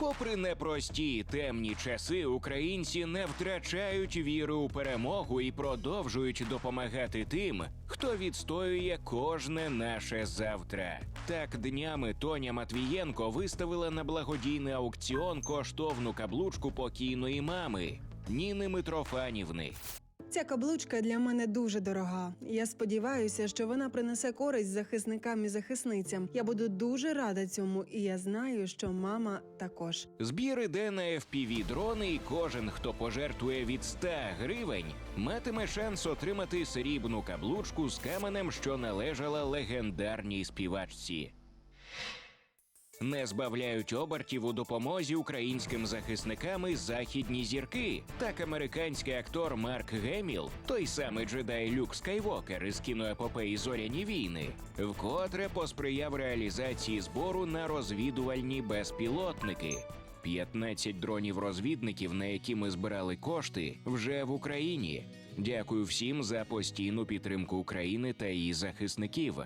Попри непрості темні часи, українці не втрачають віри у перемогу і продовжують допомагати тим, хто відстоює кожне наше завтра. Так днями Тоня Матвієнко виставила на благодійний аукціон коштовну каблучку покійної мами Ніни Митрофанівни. Ця каблучка для мене дуже дорога. Я сподіваюся, що вона принесе користь захисникам і захисницям. Я буду дуже рада цьому, і я знаю, що мама також. Збір іде на fpv дрони, і кожен, хто пожертвує від 100 гривень, матиме шанс отримати срібну каблучку з каменем, що належала легендарній співачці. Не збавляють обертів у допомозі українським захисникам і західні зірки. Так американський актор Марк Геміл, той самий джедай Люк Скайвокер із кіноепопеї Зоряні війни, вкотре посприяв реалізації збору на розвідувальні безпілотники. 15 дронів-розвідників, на які ми збирали кошти, вже в Україні. Дякую всім за постійну підтримку України та її захисників.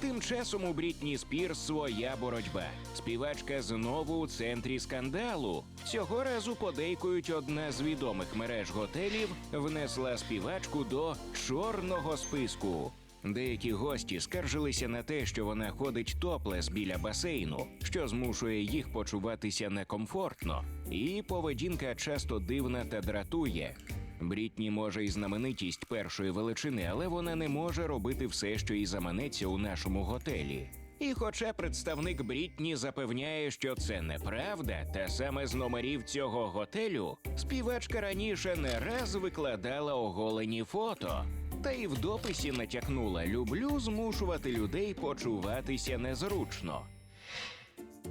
Тим часом у Брітні Спірс своя боротьба. Співачка знову у центрі скандалу. Цього разу подейкують одна з відомих мереж готелів внесла співачку до чорного списку. Деякі гості скаржилися на те, що вона ходить топлес біля басейну, що змушує їх почуватися некомфортно, і поведінка часто дивна та дратує. Брітні може й знаменитість першої величини, але вона не може робити все, що їй заманеться у нашому готелі. І хоча представник Брітні запевняє, що це неправда, та саме з номерів цього готелю, співачка раніше не раз викладала оголені фото. Та й в дописі натякнула люблю змушувати людей почуватися незручно.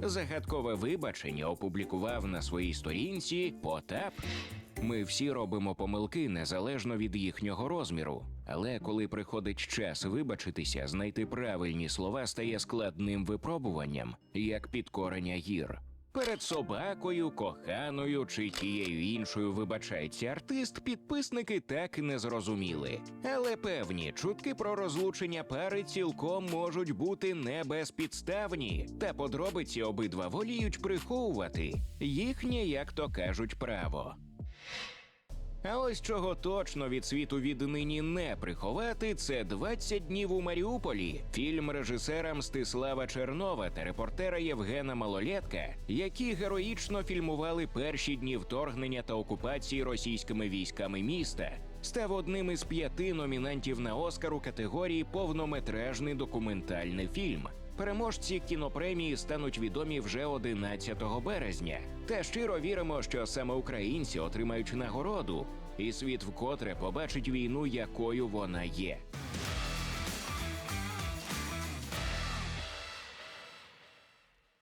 Загадкове вибачення опублікував на своїй сторінці Потап. Ми всі робимо помилки незалежно від їхнього розміру. Але коли приходить час вибачитися, знайти правильні слова стає складним випробуванням, як підкорення гір. Перед собакою, коханою чи тією іншою вибачається артист, підписники так і не зрозуміли. Але певні чутки про розлучення пари цілком можуть бути не безпідставні, та подробиці обидва воліють приховувати їхнє, як то кажуть, право. А ось чого точно від світу віднині не приховати, це «20 днів у Маріуполі, фільм режисера Мстислава Чернова та репортера Євгена Малолетка, які героїчно фільмували перші дні вторгнення та окупації російськими військами міста. Став одним із п'яти номінантів на Оскар у категорії повнометражний документальний фільм. Переможці кінопремії стануть відомі вже 11 березня. Та щиро віримо, що саме українці отримають нагороду, і світ вкотре побачить війну, якою вона є.